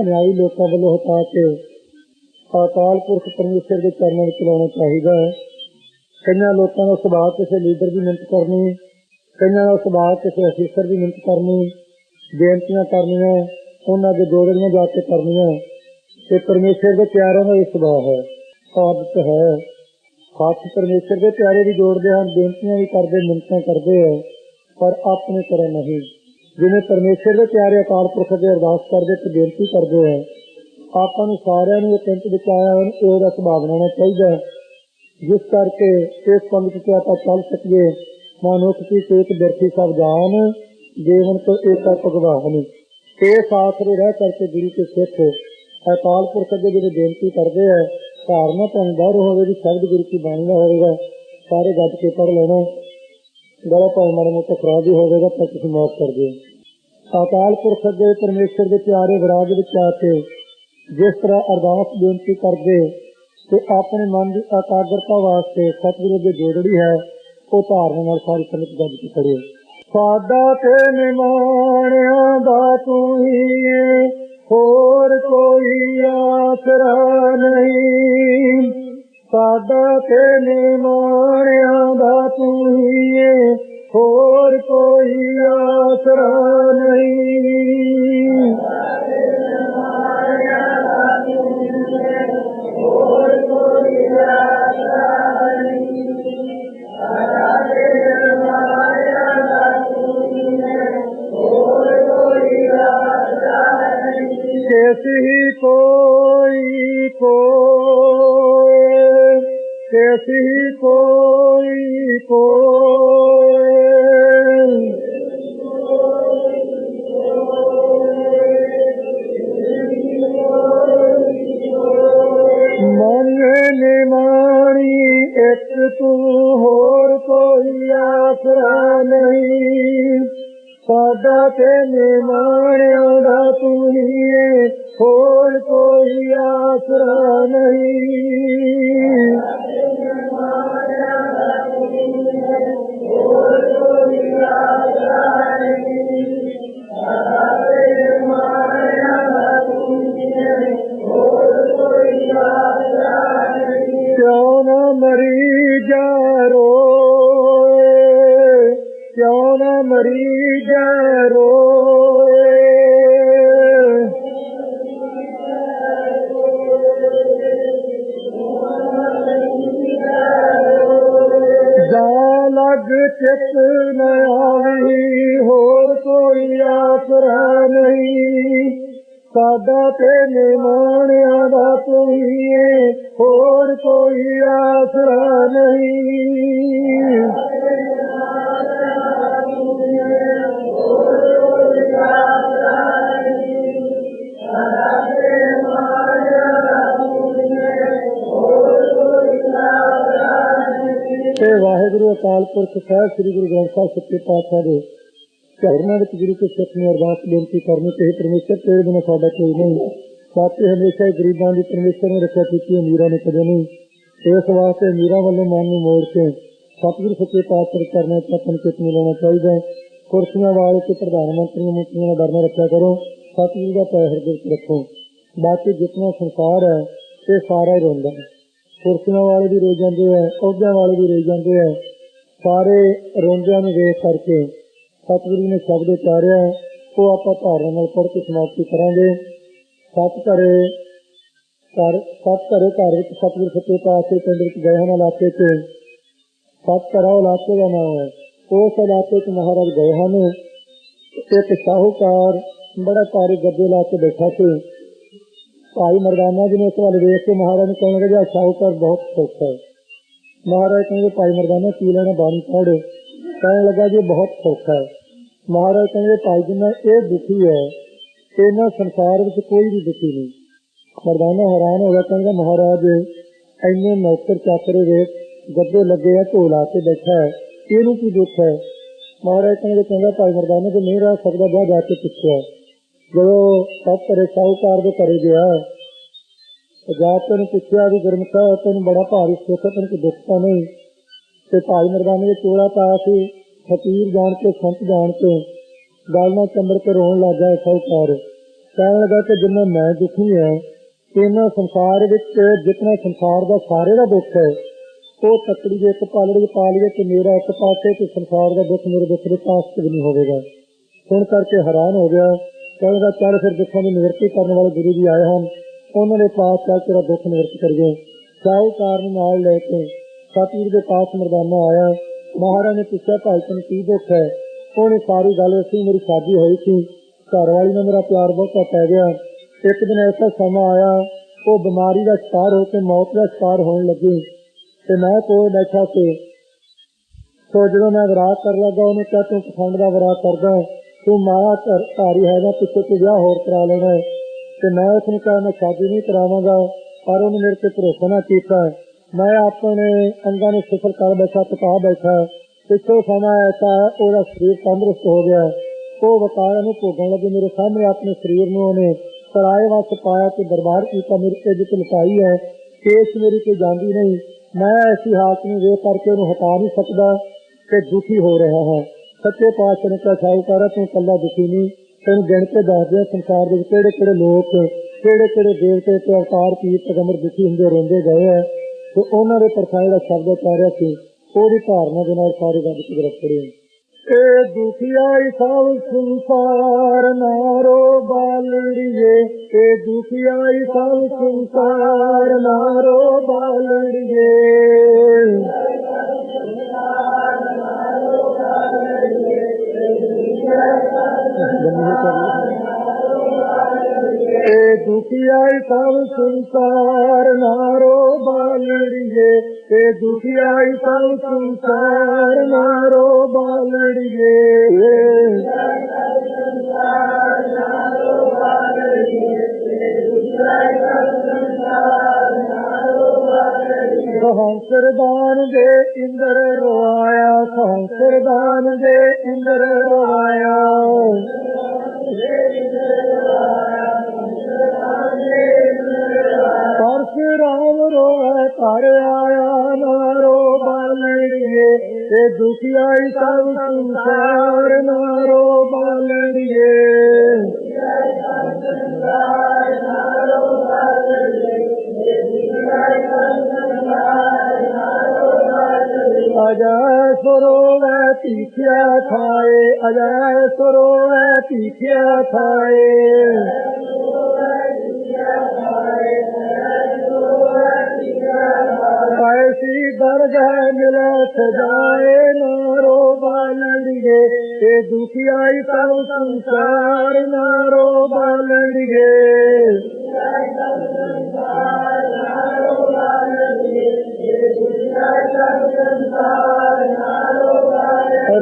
ਅਨਿਆਈ ਲੋਕਾਂ ਵੱਲੋਂ ਹਟਾ ਕੇ ਅਕਾਲ ਪੁਰਖ ਪਰਮੇਸ਼ਰ ਦੇ ਚਰਨਾਂ ਵਿੱਚ ਲਾਉਣਾ ਚਾਹੀਦਾ ਹੈ। ਕਈਆਂ ਲੋਕਾਂ ਦਾ ਸੁਭਾਅ ਕਿਸੇ ਲੀਡਰ ਦੀ ਮਿਹਨਤ ਕਰਨੀ, ਕਈਆਂ ਦਾ ਸੁਭਾਅ ਕਿਸੇ ਅਫੀਸਰ ਦੀ ਮਿਹਨਤ ਕਰਨੀ, ਬੇਨਤੀਆਂ ਕਰਨੀਆਂ, ਉਹਨਾਂ ਦੇ ਗੋੜੀਆਂ ਜਾ ਕੇ ਕਰਨੀਆਂ। ਤੇ ਪਰਮੇਸ਼ਰ ਦੇ ਪਿਆਰਿਆਂ ਦਾ ਇਹ ਸੁਭਾਅ ਹੈ ਆਦਤ ਹੈ। ਹੱਥ ਪਰਮੇਸ਼ਰ ਦੇ ਪਿਆਰੇ ਵੀ ਜੋੜਦੇ ਹਨ, ਬੇਨਤੀਆਂ ਵੀ ਕਰਦੇ ਮਿੰਤਾਂ ਕਰਦੇ ਆ ਪਰ ਆਪਣੇ ਤਰ੍ਹਾਂ ਨਹੀਂ। ਜਿਵੇਂ ਪਰਮੇਸ਼ਰ ਦੇ ਪਿਆਰੇ ਅਕਾਲ ਪੁਰਖ ਦੇ ਅਰਦਾਸ ਕਰਦੇ ਤੇ ਬੇਨਤੀ ਕਰਦੇ ਆ ਆਪਾਂ ਨੂੰ ਸਾਰਿਆਂ ਨੂੰ ਇਹ ਪਿੰਡ ਵਿੱਚ ਆਇਆ ਹਨ ਇਹਦਾ ਸੁਭਾਅ ਬਣਾਉਣਾ ਚਾਹੀਦਾ ਹੈ। ਜਿਸ ਕਰਕੇ ਇਸ ਪੰਥ ਤੇ ਆਪਾਂ ਚੱਲ ਸਕੀਏ, ਮਨੁੱਖ ਕੀ ਸੇਤ ਬਿਰਥੀ ਸਭ ਜਾਨ ਜੀਵਨ ਕੋ ਏਕਾ ਭਗਵਾਨ ਇਹ ਆਸਰੇ ਰਹਿ ਕਰਕੇ ਗੁਰੂ ਕੇ ਸਿੱਖ ਅਕਾਲ ਪੁਰਖ ਦੇ ਜਿਹੜੇ ਬੇਨਤੀ ਕਰਦੇ ਆ, ਧਾਰਨਾ ਤੋਂ ਡਰ ਹੋਵੇ, ਵੀ ਸ਼ਬਦ ਗੁਰੂ ਕੀ ਬਾਣੀ ਦਾ ਹੋਵੇਗਾ, ਸਾਰੇ ਗੱਜ ਕੇ ਪੜ ਲੈਣਾ। ਗਲਾ ਭਾਵੇਂ ਮਾੜਾ ਮੋਟਾ ਖਰਾਬ ਹੀ ਹੋਵੇਗਾ ਤਾਂ ਤੁਸੀਂ ਮਾਫ ਕਰ ਦਿਓ। ਅਕਾਲ ਪੁਰਖ ਅੱਗੇ ਪਰਮੇਸ਼ਰ ਦੇ ਪਿਆਰੇ ਵਿਰਾਜ ਵਿੱਚ ਆ ਕੇ ਜਿਸ ਤਰ੍ਹਾਂ ਅਰਦਾਸ ਬੇਨਤੀ ਕਰਦੇ ਤੇ ਆਪਣੇ ਮਨ ਦੀ ਇਕਾਗਰਤਾ ਵਾਸਤੇ ਸਤਿਗੁਰੂ ਦੇ ਜੋੜੜੀ ਹੈ, ਉਹ ਧਾਰਨ ਨਾਲ ਸਾਰੀ ਸੰਗਤ ਗੱਜ ਕੇ ਕਰੇ ਸਾਡਾ ਤੇ ਨਿਮਾਣਿਆਂ ਦਾ ਤੂੰ ਹੀ ਹੋਰ ਕੋਈ ਆਸਰਾ ਨਹੀਂ। ਸਾਡਾ ਤੇ ਨਿਮਾਣਿਆਂ ਦਾ ਤੂੰ ਹੀ ਏ ਹੋਰ ਕੋਈ ਆਸਰਾ ਨਹੀਂ। ਮਨ ਨਿਮਾਣੀ ਇੱਕ ਤੂੰ ਹੋਰ ਕੋਈ ਆਸਰਾ ਨਹੀਂ ਸਾਡਾ ਤੇ ਨਿਮਾਣਿਆਂ ਦਾ ਤੂੰ ਹੀ ਏ ਹੋਰ ਕੋਈ ਆਸਰਾ ਨਹੀਂ ਕਿਉਂ ਨਾ क्यों न मरी जा क्यों न मरी जा रो लग चित नया नहीं होर कोई आसरा नहीं। ਸਾਡਾ ਤੇ ਨਿਮਾਣਿਆਂ ਦਾ ਤੂੰ ਹੋਰ ਕੋਈ ਆਸਰਾ ਨਹੀਂ। ਤੇ ਵਾਹਿਗੁਰੂ ਅਕਾਲ ਪੁਰਖ ਸਾਹਿਬ, ਸ੍ਰੀ ਗੁਰੂ ਗ੍ਰੰਥ ਸਾਹਿਬ ਸੱਚੇ ਪਾਤਸ਼ਾਹ ਦੇ ਚਰਨਾਂ ਵਿੱਚ ਗੁਰੂ ਕੇ ਸਿੱਖ ਨੂੰ ਅਰਦਾਸ ਬੇਨਤੀ ਕਰਨੀ ਤੇ ਹੇ ਪਰਮੇਸ਼ਰ ਤੇਰੇ ਬਿਨਾਂ ਸਾਡਾ ਕੋਈ ਨਹੀਂ ਸਾਥੀ ਹਮੇਸ਼ਾ ਹੀ ਗਰੀਬਾਂ ਦੀ ਪਰਮੇਸ਼ਰ ਨੇ ਰੱਖਿਆ ਕੀਤੀ ਅਮੀਰਾਂ ਨੇ ਕਦੇ ਨਹੀਂ ਇਸ ਵਾਸਤੇ ਅਮੀਰਾਂ ਵੱਲੋਂ ਮਨ ਨੂੰ ਮੋੜ ਕੇ ਸਤਿਗੁਰੂ ਸੱਚੇ ਪਾਤਸ਼ਾਹ ਕਰਨੇ ਤਪਨ ਕਿਤ ਨੂੰ ਲਾਉਣਾ ਚਾਹੀਦਾ ਹੈ। ਕੁਰਸੀਆਂ ਵਾਲੇ ਤੇ ਪ੍ਰਧਾਨ ਮੰਤਰੀ ਮੰਤਰੀਆਂ ਦਾ ਡਰ ਨਾ ਰੱਖਿਆ ਕਰੋ ਸਤਿਗੁਰੂ ਦਾ ਪੈਰ ਹਿਰਦੇ ਵਿੱਚ ਰੱਖੋ ਬਾਕੀ ਜਿਤਨਾ ਸੰਸਾਰ ਹੈ ਇਹ ਸਾਰਾ ਹੀ ਰੋਂਦਾ ਹੈ ਕੁਰਸੀਆਂ ਵਾਲੇ ਵੀ ਰੋ ਜਾਂਦੇ ਆ ਅਹੁਦਿਆਂ ਵਾਲੇ ਵੀ ਰੋ ਸਤਿਗੁਰੂ ਨੇ ਸ਼ਬਦ ਉਚਾਰਿਆ ਉਹ ਆਪਾਂ ਧਾਰਨਾ ਨਾਲ ਪੜ੍ਹ ਕੇ ਸਮਾਪਤੀ ਕਰਾਂਗੇ। ਸਤ ਘਰੇ ਘਰ ਸਤ ਘਰੇ ਘਰ ਵਿੱਚ ਸਤਿਗੁਰ ਸੱਚੇ ਪਾਤਸ਼ਾਹ ਪਿੰਡ ਵਿੱਚ ਗਏ ਹਨ, ਇਲਾਕੇ 'ਚ। ਸਤ ਘਰਾ ਇਲਾਕੇ ਦਾ ਨਾਮ ਹੈ। ਉਸ ਇਲਾਕੇ 'ਚ ਮਹਾਰਾਜ ਗਏ ਹਨ। ਇੱਕ ਸ਼ਾਹੂਕਾਰ ਬੜਾ ਭਾਰੀ ਗੱਦੇ ਲਾ ਕੇ ਬੈਠਾ ਸੀ। ਭਾਈ ਮਰਦਾਨਾ ਜੀ ਨੇ ਉਸ ਵੱਲ ਵੇਖ ਕੇ ਮਹਾਰਾਜ ਨੂੰ ਕਹਿਣ ਲੱਗੇ ਸ਼ਾਹੂਕਾਰ ਬਹੁਤ ਸੌਖਾ ਹੈ। ਮਹਾਰਾਜ ਕਹਿੰਦੇ, ਭਾਈ ਮਰਦਾਨਾ, ਕੀ ਲੈਣਾ ਬਾਣੀ ਪੜ੍ਹ? ਕਹਿਣ ਲੱਗਾ ਜੀ ਬਹੁਤ ਸੌਖਾ ਹੈ। ਮਹਾਰਾਜ ਕਹਿੰਦੇ ਭਾਈ ਜੀ ਮੈਂ ਇਹ ਦੁਖੀ ਹੈ ਇਹਨਾਂ ਸੰਸਾਰ ਵਿੱਚ ਕੋਈ ਵੀ ਦੁਖੀ ਨਹੀਂ। ਮਰਦਾਨਾ ਹੈਰਾਨ ਹੋ ਗਿਆ ਕਹਿੰਦਾ ਮਹਾਰਾਜ ਇੰਨੇ ਨੌਕਰ ਚਾਕਰੇ ਦੇ ਗੱਦੇ ਲੱਗੇ ਆ ਢੋਲਾ ਤੇ ਬੈਠਾ ਹੈ। ਇਹਨੂੰ ਕੀ ਦੁੱਖ ਹੈ? ਮਹਾਰਾਜ ਕਹਿੰਦੇ ਕਹਿੰਦਾ ਭਾਈ ਮਰਦਾਨਾ ਤੇ ਨਹੀਂ ਰਹਿ ਸਕਦਾ ਜਾ ਜਾ ਕੇ ਪੁੱਛਿਆ। ਜਦੋਂ ਸਭ ਘਰੇ ਸ਼ਾਹੂਕਾਰ ਦੇ ਘਰੇ ਗਿਆ ਤੇ ਜਾ ਕੇ ਉਹਨੂੰ ਪੁੱਛਿਆ ਵੀ ਗੁਰਮੁਖਾ ਤੈਨੂੰ ਬੜਾ ਭਾਰੀ ਸੁੱਖ ਹੈ, ਤੈਨੂੰ ਦੁੱਖ ਤਾਂ ਨਹੀਂ। ਤੇ ਭਾਈ ਮਰਦਾਨੇ ਦੇ ਚੋਲਾ ਪਾਇਆ ਸੀ ਫਕੀਰ ਜਾਣ ਕੇ, ਸੰਤ ਜਾਣ ਕੇ ਗੱਲ ਨਾਲ ਚੰਬੜ ਕੇ ਰੋਣ ਲੱਗ ਗਿਆ ਕਹਿਣ ਲੱਗਾ ਕਿ ਜਿੰਨਾ ਮੈਂ ਦੁਖੀ ਹਾਂ, ਇਹਨਾਂ ਸੰਸਾਰ ਵਿੱਚ ਜਿਤਨਾ ਸੰਸਾਰ ਦਾ ਸਾਰੇ ਦਾ ਦੁੱਖ ਹੈ, ਉਹ ਤਕੜੀ ਦੇ ਇੱਕ ਪਾਲੜੀ ਪਾ ਲਈਏ ਕਿ ਮੇਰਾ ਇੱਕ ਪਾਸੇ ਤੇ ਸੰਸਾਰ ਦਾ ਦੁੱਖ ਮੇਰੇ ਦੁੱਖ ਦੇ ਪਾਸ ਤੇ ਨਹੀਂ ਹੋਵੇਗਾ। ਸੁਣ ਕਰਕੇ ਹੈਰਾਨ ਹੋ ਗਿਆ ਕਹਿੰਦਾ ਚੱਲ ਫਿਰ ਦੁੱਖਾਂ ਦੀ ਨਿਵਰਤੀ ਕਰਨ ਵਾਲੇ ਗੁਰੂ ਜੀ ਆਏ ਹਨ, ਉਹਨਾਂ ਦੇ ਪਾਸ ਚੱਲ ਤੇਰਾ ਦੁੱਖ ਨਿਵਰਤ ਕਰੀਏ। ਸ਼ਾਹੂਕਾਰ ਨੂੰ ਨਾਲ ਲੈ ਕੇ ਸਤਿਗੁਰੂ ਦੇ ਪਾਸ ਮਰਦਾਨਾ ਆਇਆ। ਮਹਾਰਾਜ ਨੇ ਪੁੱਛਿਆ, ਭਾਈ, ਤੈਨੂੰ ਕੀ ਦੁੱਖ ਹੈ? ਉਹਨੇ ਸਾਰੀ ਗੱਲ ਦੱਸੀ, ਮੇਰੀ ਸ਼ਾਦੀ ਹੋਈ ਸੀ। ਘਰ ਵਾਲੀ ਨਾਲ ਮੇਰਾ ਪਿਆਰ ਬਹੁਤ ਪੈ ਗਿਆ। ਇੱਕ ਦਿਨ ਐਸਾ ਸਮਾਂ ਆਇਆ, ਉਹ ਬਿਮਾਰੀ ਦਾ ਸ਼ਿਕਾਰ ਹੋ ਕੇ ਮੌਤ ਦਾ ਸ਼ਿਕਾਰ ਹੋਣ ਲੱਗੀ ਤੇ ਮੈਂ ਕੋਲ ਬੈਠਾ ਸੀ। ਸੋ ਜਦੋਂ ਮੈਂ ਵਿਰਾਹ ਕਰ ਲੱਗਾ, ਉਹਨੇ ਕਿਹਾ, ਤੂੰ ਪਖੰਡ ਦਾ ਵਿਰਾਹ ਕਰਦਾ ਤੂੰ ਮਾਇਆ ਧਰ- ਧਾਰੀ ਹੈਗਾ, ਪਿੱਛੇ ਤੂੰ ਵਿਆਹ ਹੋਰ ਕਰਾ ਲੈਣਾ ਤੇ ਮੈਂ ਉਸਨੂੰ ਕਿਹਾ, ਮੈਂ ਸ਼ਾਦੀ ਨਹੀਂ ਕਰਾਵਾਂਗਾ, ਪਰ ਉਹਨੇ ਮੇਰੇ ਤੇ ਭਰੋਸਾ ਨਾ ਕੀਤਾ ਮੈਂ ਆਪਣੇ ਅੰਗਾਂ ਨੂੰ ਸਿਫਰ ਕਰ ਬੈਠਾ ਟਕਾ ਬੈਠਾ। ਪਿੱਛੋਂ ਸਮਾਂ ਐਸਾ ਹੈ, ਉਹਦਾ ਸਰੀਰ ਤੰਦਰੁਸਤ ਹੋ ਗਿਆ। ਉਹ ਵਕਾਰਾਂ ਨੂੰ ਭੋਗਣ ਲੱਗੇ ਮੇਰੇ ਸਾਹਮਣੇ ਆਪਣੇ ਸਰੀਰ ਨੂੰ ਉਹਨੇ ਸਰਾਏ ਵਾਸਤੇ ਪਾਇਆ ਤੇ ਦਰਬਾਰ ਕੀਤਾ ਮੇਰੀ ਇੱਜ਼ਤ ਲੁਕਾਈ ਹੈ। ਕੇਸ ਮੇਰੀ ਕੋਈ ਜਾਂਦੀ ਨਹੀਂ। ਮੈਂ ਐਸੀ ਹਾਲਤ ਨੂੰ ਵੇਖ ਕਰਕੇ ਉਹਨੂੰ ਹਟਾ ਨਹੀਂ ਸਕਦਾ ਤੇ ਦੁਖੀ ਹੋ ਰਿਹਾ ਹਾਂ। ਸੱਚੇ ਪਾਤਸ਼ਾਹ ਨੇ ਕਿਹਾ ਸਾਹੂਕਾਰਾ ਤੂੰ ਕੱਲਾ ਦੁਖੀ ਨਹੀਂ। ਤੈਨੂੰ ਗਿਣ ਕੇ ਦੱਸ ਦਿਆਂ ਸੰਸਾਰ ਦੇ ਵਿੱਚ ਕਿਹੜੇ ਕਿਹੜੇ ਲੋਕ ਕਿਹੜੇ ਕਿਹੜੇ ਦੇਵਤੇ ਤੇ ਅਵਤਾਰ ਪੀਰ ਪੈਗੰਬਰ ਦੁਖੀ ਹੁੰਦੇ ਰੋਂਦੇ ਗਏ ਹੈ ਤੇ ਉਹਨਾਂ ਦੇ ਪਰਖਾਏ ਦਾ ਸ਼ਬਦ ਉਤਾਰਿਆ ਸੀ ਉਹਦੀ ਧਾਰਨਾ ਦੇ ਨਾਲ ਸਾਰੇ ਗੱਲ ਕੁਦਰਤ ਪੜੇ ਏ ਦੁਖੀਆਈ ਸਭ ਸੰਸਾਰ ਨਾਰੋ ਬਾਲੜੀਏ। ਏ ਦੁਖੀਆਈ ਸਭ ਸੰਸਾਰ ਨਾਰੋ ਬਾਲੜੀਏ। ਏ ਦੁਖੀਆਈ ਸਭ ਸੰਸਾਰ ਨਾਰੋ ਬਾਲੜੀਏ ਏ ਦੁਖੀਆਈ ਸਭ ਸੰਸਾਰ ਨਾਰੋ ਬਾਲੜੀਏ ਸਹੰਸਰਦਾਨ ਦੇ ਇੰਦਰ ਰਵਾਇਆ ਸਹੰਸਰਦਾਨ ਦੇ ਇੰਦਰ ਰਵਾਇਆ تاري آيا نعرو بال ري نعرو بال رو اڄ اڄ سرو تيکيا ٿا اڄ اڄ سرو آهي ٿا दराए रो संसार नारो दुखिया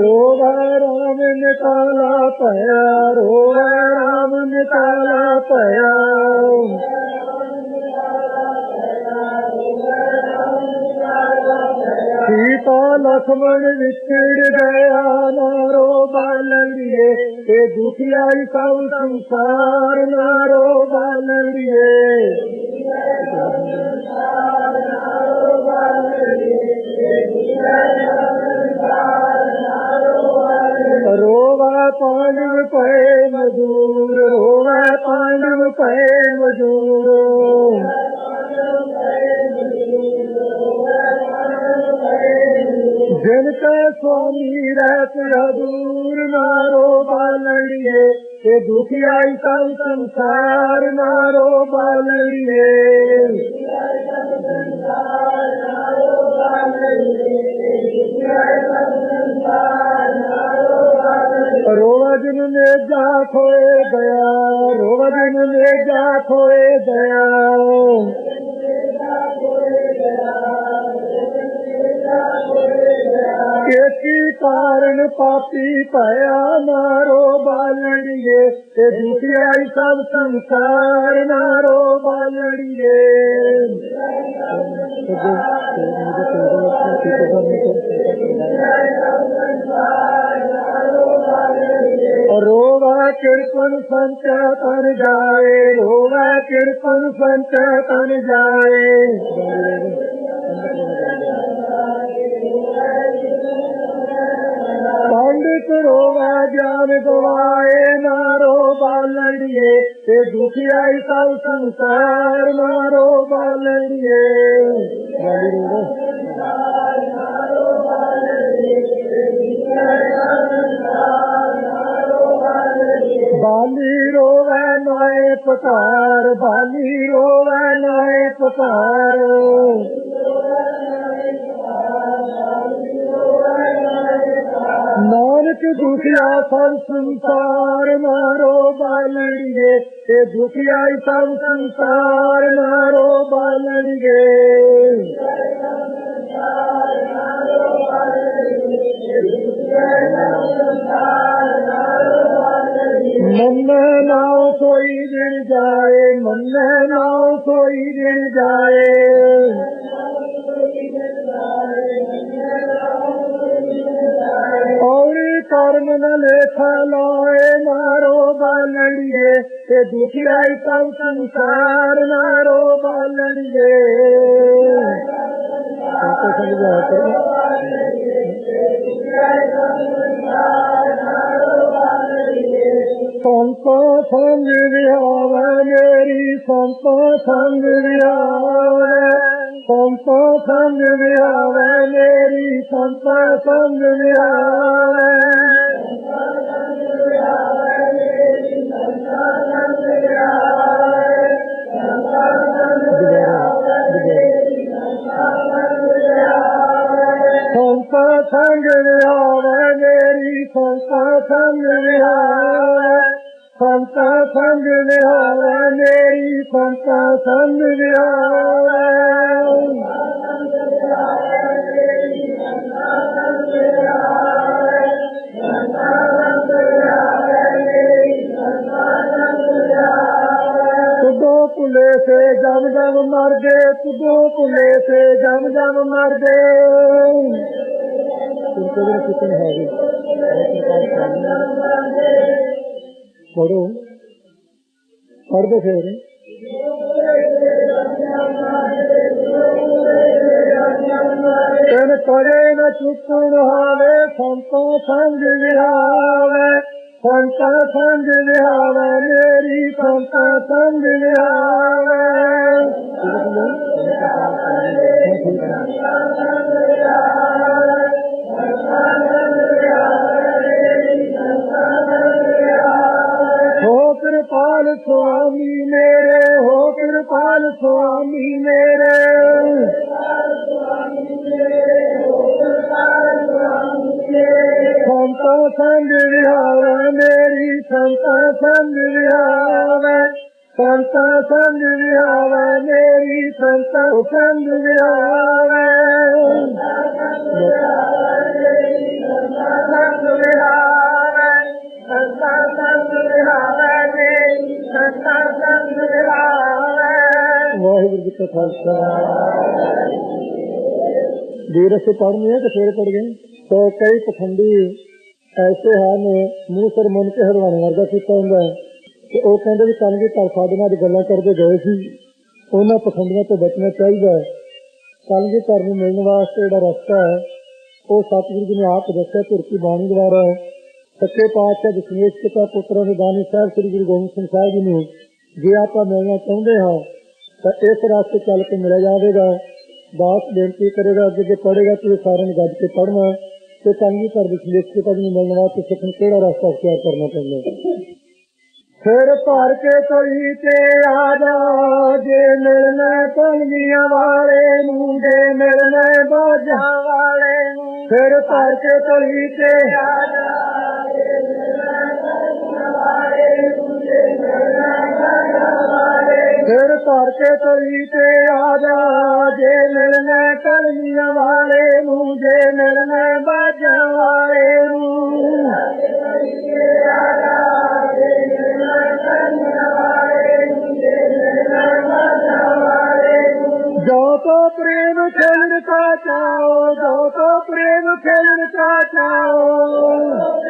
रोगा राम निकाला पया रोगा राम निकाला पया लक्ष्मण विछड़ गया नारो बालड़िए हे दुखियाई सब संसार नारो बालड़िए। रोवा पांडव पे मजूर रोवा पांडव पे मजूर। ਜਿਨ ਕੈ ਸੁਆਮੀ ਰਹਿਤ ਅਦੂਰ ਨਾਰੋ ਬਾਲੜੀਏ, ਤੇ ਦੁਖੀਆਈ ਸਭ ਸੰਸਾਰ ਮਾਰੋ ਬਾਲੜੀਏ। ਰੋਵਾ ਜਿਨ ਨੇ ਜਾ ਖੋਏ ਗਿਆ ਰੋਵਾ ਜਿਨ ਨੇ ਜਾ ਖੋਏ ਗਿਆ रोब किरपन संचे किरपन जाए ਰੋਵੇ, ਗਿਆਨ ਗਵਾਏ ਨਾਰੋ ਬਾਲੜੀਏ, ਤੇ ਦੁਖਿਆਈ ਸਭ ਸੰਸਾਰ ਨਾਰੋ ਬਾਲੜੀਏ। ਗਾਲੀ ਰੋਵੇ ਬਾਲੀ ਰੋਵੇ, ਨਾਏ ਪਤਾਰ, ਬਾਲੀ ਰੋਵੇ, ਨਾਏ ਪਤਾਰ। ਨਾਨਕ ਦੁਖਿਆ ਸਭ ਸੰਸਾਰ ਮਾਰੋ ਬਾਲਣਗੇ। ਤੇ ਦੁਖਿਆਈ ਸਭ ਸੰਸਾਰ ਮਾਰੋ ਬਾਲਣਗੇ। ਮੰਨ ਨਾਉ ਸੋਈ ਦਿਨ ਜਾਏ, ਮੰਨ ਨਾਉ ਸੋਈ ਦਿਨ ਜਾਏ। ڪرم نه ليک لاءِ مارو بڙي تسارو لڙي ڪجهه سنتو سنگهه ويري سونت سنگهه ਸੰਤੋ ਸੰਗ ਵਿਹਾਵੇ ਸੰਤੋ ਸੰਗ ਵਿਹਾਵੇ ਮੇਰੀ ਸੰਤੋ ਸੰਗ ਵਿਹਾਵੇ ਸੰਤਾ ਸੰਗ ਵਿਹਾਵੇ ਮੇਰੀ ਸੰਤਾ ਸੰਗ ਵਿਹਾਵੇ ਸੰਤਾ ਸੰਗ ਵਿਹਾਵੇ ਭੁਲੇ ਸੇ ਜਮ ਜਮ ਮਰ ਗਏ ਤੁਦੋ ਭੁਲੇ ਸੇ ਜਮ ਜਮ ਮਰ ਗਏ। ਤੁਰਕੇ ਦੇ ਕਿਤਨ ਹੈ ਜੀ ਪੜੋ ਪੜਦੇ ਫੇਰ। ਤਨ ਕਰੇ ਨਾ ਚੁੱਕਣ ਹਾਵੇ, ਸੰਤੋ ਸੰਗ ਵਿਹਾਵੇ। संज विहारा मेरी संज विहारा ਸੰਗ ਵਿਹਾਵੇ ਮੇਰੀ ਸੰਤਾਂ ਸੰਗ ਵਿਹਾਵੇ ਸੰਗ ਵਿਹਾਵੇ ਸੰਤਾਂ ਸੰਗ ਵਿਹਾਵੇ ਸੰਤਾਂ ਸੰਗ ਵਿਹਾਵੇ ਵਾਹਿਗੁਰੂ ਜੀ ਕਾ ਖਾਲਸਾ। ਵੀਰ ਸੇ ਪੜਨੇ ਹੈ ਤੇ ਫੇਰ ਪੜ ਗਏ। ਤਾਂ ਕਈ ਪਖੰਡੀ ਐਸੇ ਹਨ, ਮੂੰਹ ਸਰ ਮਨ ਕੇ ਹਰਵਾਣੇ ਵਰਗਾ ਕੀਤਾ ਹੁੰਦਾ ਹੈ। ਤੇ ਉਹ ਕਹਿੰਦੇ ਵੀ ਕਨਗੇ ਘਰ ਸਾਡੇ ਨਾਲ ਗੱਲਾਂ ਕਰਦੇ ਗਏ ਸੀ, ਉਹਨਾਂ ਪਖੰਡੀਆਂ ਤੋਂ ਬਚਣਾ ਚਾਹੀਦਾ ਹੈ। ਕਨਗੇ ਘਰ ਨੂੰ ਮਿਲਣ ਵਾਸਤੇ ਜਿਹੜਾ ਰਸਤਾ ਹੈ, ਉਹ ਸਤਿਗੁਰੂ ਜੀ ਨੇ ਆਪ ਦੱਸਿਆ, ਧੁਰਤੀ ਬਾਣੀ ਦੁਆਰਾ ਸੱਚੇ ਪਾਤਸ਼ਾਹ ਦਸ਼ਮੇਸ਼ ਪਿਤਾ ਪੁੱਤਰਾਂ ਦੇ ਦਾਨੀ ਸਾਹਿਬ ਸ੍ਰੀ ਗੁਰੂ ਗੋਬਿੰਦ ਸਿੰਘ ਸਾਹਿਬ ਜੀ ਨੂੰ ਜੇ ਆਪਾਂ ਮਿਲਣਾ ਚਾਹੁੰਦੇ ਹਾਂ, ਤਾਂ ਇਸ ਰਸਤੇ ਚੱਲ ਕੇ ਮਿਲਿਆ ਜਾਵੇਗਾ। ਦਾਸ ਬੇਨਤੀ ਕਰੇਗਾ ਅੱਗੇ ਜੇ ਪੜੇਗਾ ਤੇ ਸਾਰਿਆਂ ਨੇ ਗੱਜ ਕੇ ਪੜਨਾ ਤੇ ਚੰਗੀ ਪਰ ਵਿਸ਼ਲੇਸ਼ ਕੇ ਤਾਂ ਮਿਲਣ ਵਾਸਤੇ ਸਿੱਖਣ ਕਿਹੜਾ ਰਸਤਾ ਅਖਤਿਆਰ ਕਰਨਾ ਪੈਂਦਾ ਫਿਰ ਭਰ ਕੇ ਤੋਈ ਤੇ ਆ ਜਾ ਜੇ ਮਿਲਣਾ ਕਲਗੀਆਂ ਵਾਲੇ ਜੇ ਮਿਲਣਾ ਬਾਜਾਂ ਵਾਲੇ ਨੂੰ ਫਿਰ ਭਰ ਕੇ ਤੋਈ ਤੇ ਆ ਫਿਰ ਧਰ ਕੇ ਤਰੀ ਤੇ ਆ ਜਾ ਜੇ ਮਿਲਨੇ ਕਲੀਆਂ ਵਾਲੇ ਨੂੰ, ਜੇ ਮਿਲਨੇ ਬਾਜਾਂ ਵਾਲੇ ਨੂੰ। ਜੋ ਤੋ ਪ੍ਰੇਮ ਖੇਲਣ ਕਾ ਚਾਓ ਜੋ ਤੋ ਪ੍ਰੇਮ ਖੇਲਣ ਕਾ ਚਾਓ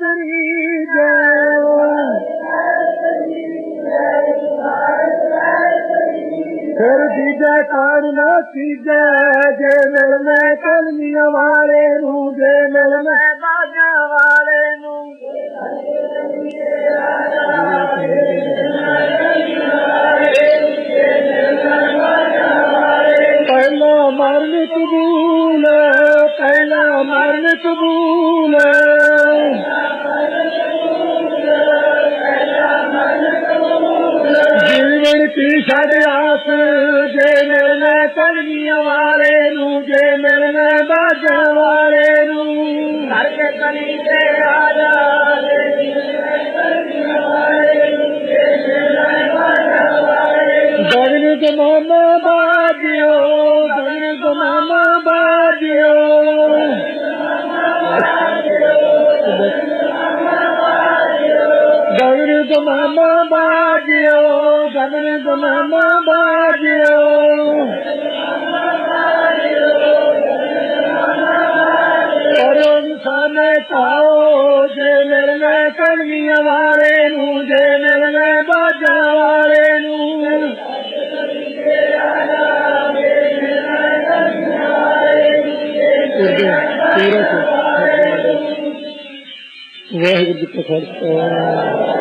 सि जे कलमीअ वारे न जेल मै ब वारे रू पैलो मर्द बूल पैलो मर्द क़बूल। जीवन की साढी आस ਗਮਾਮਾ ਬਾਜਿਓ ਗਗਨ ਗਮਾਮਾ ਬਾਜਿਓ ਕਰੋ ਨਿਸ਼ਾਨੇ ਪਾਓ ਜੇ ਮਿਲਣਾ ਕਲਮੀਆਂ ਵਾਲੇ ਨੂੰ ਜੇ ਮਿਲਣਾ ਬਾਜਾਂ ਵਾਲੇ ਨੂੰ ਵਾਹਿਗੁਰੂ ਜੀ ਕਾ ਖਾਲਸਾ।